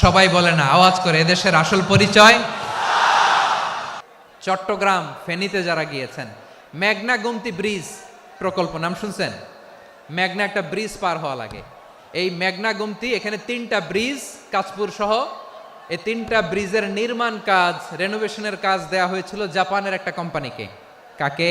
সবাই বলে না, আওয়াজ করে, এদেশের আসল পরিচয়? চট্টগ্রাম, ফেনীতে যারা গিয়েছেন মেঘনা গুমতি ব্রিজ প্রকল্প, নাম শুনছেন? মেঘনা একটা ব্রিজ পার হওয়া লাগে। এই মেঘনা গুমতি, এখানে তিনটা ব্রিজ কাজপুর সহ, এই তিনটা ব্রিজের নির্মাণ কাজ রেনোভেশনের কাজ দেয়া হয়েছিল জাপানের একটা কোম্পানিকে কাকে?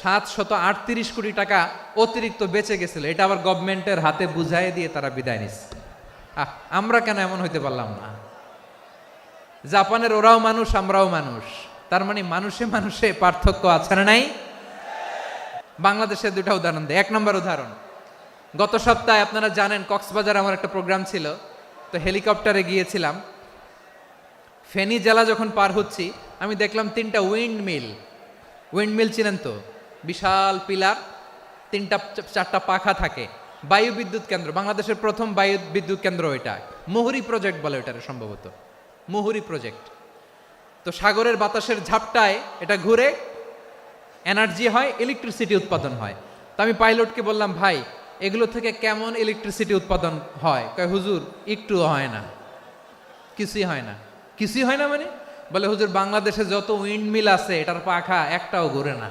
সাত শত আটত্রিশ কোটি টাকা অতিরিক্ত বেঁচে গেছিল। এটা আবার গভর্নমেন্টের হাতে বুঝাই দিয়ে তারা বিদায় নিচ্ছে আমরা কেন এমন হইতে পারলাম না? জাপানের ওরাও মানুষ, আমরাও মানুষ। তার মানে মানুষে মানুষে পার্থক্য আছে না নাই? বাংলাদেশের দুটা উদাহরণ দেয় এক নম্বর উদাহরণ, গত সপ্তাহে আপনারা জানেন কক্সবাজার আমার একটা প্রোগ্রাম ছিল, তো হেলিকপ্টারে গিয়েছিলাম। ফেনী জেলা যখন পার হচ্ছি, আমি দেখলাম তিনটা উইন্ড মিল উইন্ড মিল চিনেন তো? বিশাল পিলার, তিনটা, চারটা পাখা থাকে। বায়ু বিদ্যুৎ কেন্দ্র, বাংলাদেশের প্রথম বায়ু বিদ্যুৎ কেন্দ্র এটা। মুহুরি প্রজেক্ট বলে এটার সম্ভবত। মুহুরি প্রজেক্ট। তো সাগরের বাতাসের ঝাপটায় এটা ঘুরে, এনার্জি হয় ইলেকট্রিসিটি উৎপাদন হয়। তো আমি পাইলটকে বললাম, ভাই, এগুলো থেকে কেমন ইলেকট্রিসিটি উৎপাদন হয়? কয়, হুজুর, একটু হয় না। কিছুই হয় না। কিছুই হয় না মানে? বলে, হুজুর, বাংলাদেশে যত উইন্ড মিল আছে, এটার পাখা একটাও ঘুরে না।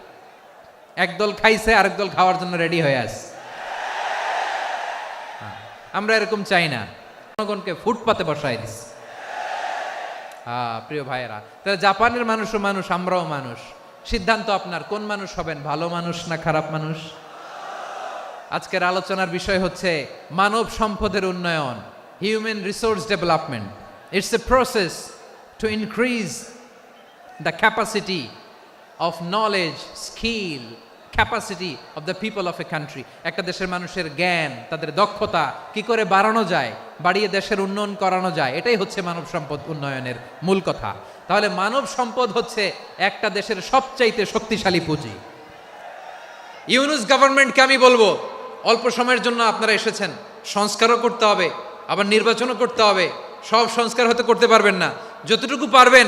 একদল খাইছে, আরেক দল খাওয়ার জন্য রেডি হয়ে আস আমরা এরকম চাই না। জনগণকে ফুটপাতে বসাই দিস। হ্যাঁ প্রিয় ভাইয়েরা, তাহলে জাপানের মানুষও মানুষ, আমরাও মানুষ। সিদ্ধান্ত আপনার, কোন মানুষ হবেন, ভালো মানুষ না খারাপ মানুষ? আজকের আলোচনার বিষয় হচ্ছে মানব সম্পদের উন্নয়ন human resource development it's a process to increase the capacity of knowledge skill capacity of the people of a country একটা দেশের মানুষের জ্ঞান, তাদের দক্ষতা, কি করে বাড়ানো যায়, বাড়িয়ে দেশের উন্নয়ন করানো যায়, এটাই হচ্ছে মানব সম্পদ উন্নয়নের মূল কথা। তাহলে মানব সম্পদ হচ্ছে একটা দেশের সবচাইতে শক্তিশালী পুঁজি। ইউনুস গভর্নমেন্টকে আমি বলব, অল্প সময়ের জন্য আপনারা এসেছেন, সংস্কারও করতে হবে, আবার নির্বাচনও করতে হবে, সব সংস্কার হতে করতে পারবেন না। যতটুকু পারবেন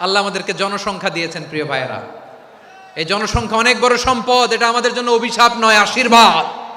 আল্লাহ আমাদেরকে জনসংখ্যা দিয়েছেন, প্রিয় ভাইয়েরা। এই জনসংখ্যা অনেক বড় সম্পদ, এটা আমাদের জন্য অভিশাপ নয়, আশীর্বাদ।